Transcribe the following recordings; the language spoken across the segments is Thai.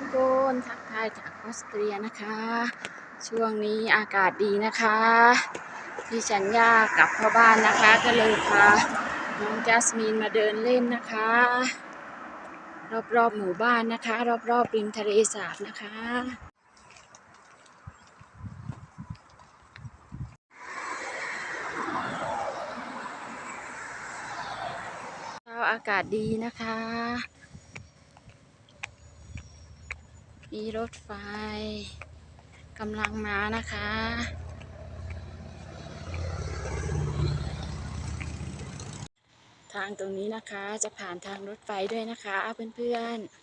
ทุกคนทักทายจากออสเตรียนะคะ ช่วงนี้อากาศดีนะคะพี่ฉันย่ากลับเข้าบ้านนะคะ ก็เลยพาน้องจัสมินมาเดินเล่นนะคะ รอบๆหมู่บ้านนะคะ รอบๆริมทะเลสาบนะคะเช้าอากาศดีนะคะ มีรถไฟกำลังมานะคะ ทางตรงนี้นะคะจะผ่านทางรถไฟด้วยนะคะเพื่อนๆ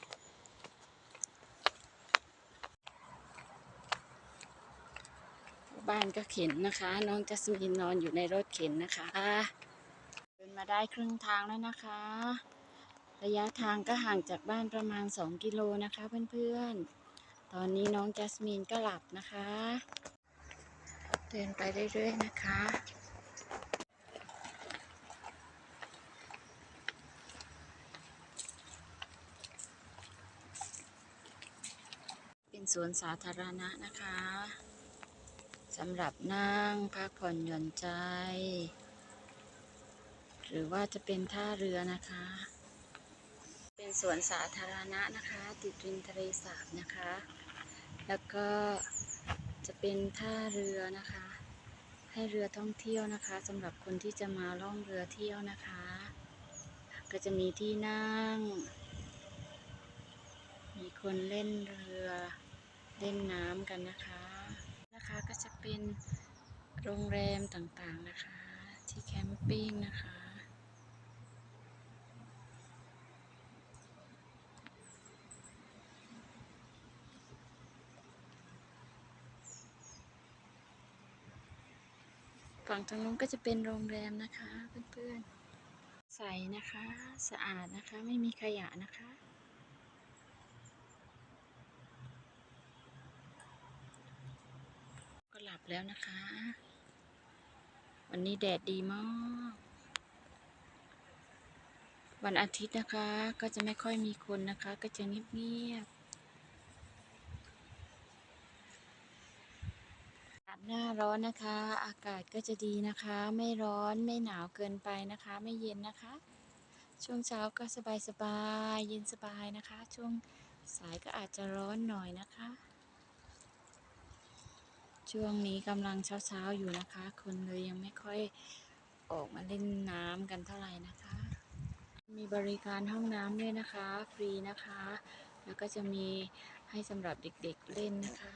บ้านก็เข็นนะคะ น้องจัสมินนอนอยู่ในรถเข็นนะคะเดินมาได้ครึ่งทางแล้วนะคะ ระยะทางก็ห่างจากบ้านประมาณ 2 กิโลนะคะเพื่อนๆ ตอนนี้น้องจัสมินก็หลับนะคะ เดินไปเรื่อยๆนะคะเป็นสวนสาธารณะนะคะสำหรับนั่งพักผ่อนหย่อนใจ หรือว่าจะเป็นท่าเรือนะคะ สวนสาธารณะนะคะ ติดริมทะเลสาบนะคะ แล้วก็จะเป็นท่าเรือนะคะ ให้เรือท่องเที่ยวนะคะสำหรับคนที่จะมาล่องเรือเที่ยวนะคะ ก็จะมีที่นั่ง มีคนเล่นเรือเล่นน้ำกันนะคะนะคะก็จะเป็นโรงแรมต่างๆนะคะ ที่แคมปิ้งนะคะ ฝั่งทางนู้นก็จะเป็นโรงแรมนะคะเพื่อนๆ ใสนะคะ สะอาดนะคะ ไม่มีขยะนะคะ ก็หลับแล้วนะคะ วันนี้แดดดีมาก วันอาทิตย์นะคะก็จะไม่ค่อยมีคนนะคะ ก็จะเงียบๆ อากาศ หน้าร้อนนะคะ อากาศก็จะดีนะคะ ไม่ร้อนไม่หนาวเกินไปนะคะ ไม่เย็นนะคะ ช่วงเช้าก็สบายสบายๆเย็นสบายนะคะ ช่วงสายก็อาจจะร้อนหน่อยนะคะ ช่วงนี้กำลังเช้าๆอยู่นะคะ คนเลยยังไม่ค่อยออกมาเล่นน้ำกันเท่าไหร่นะคะ มีบริการห้องน้ำด้วยนะคะ ฟรีนะคะ แล้วก็จะมีให้สำหรับเด็กๆเล่นนะคะ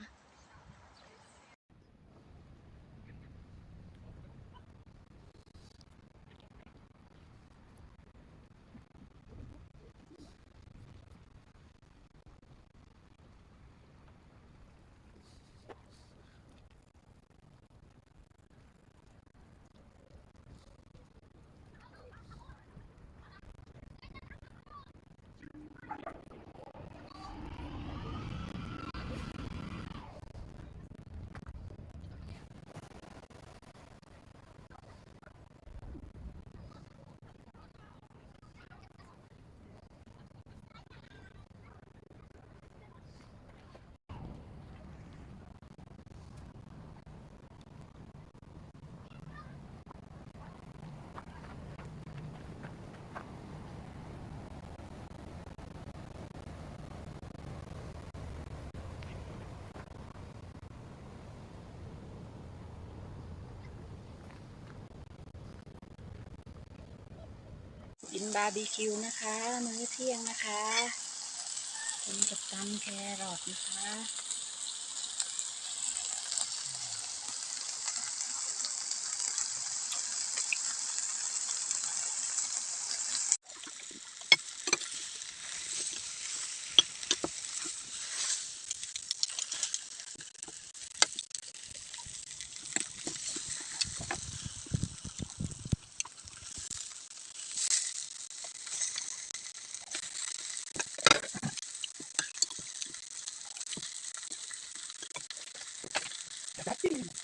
กินบาร์บีคิวนะคะ มื้อเที่ยงนะคะกินกับตำแครอทนะคะ Gracias.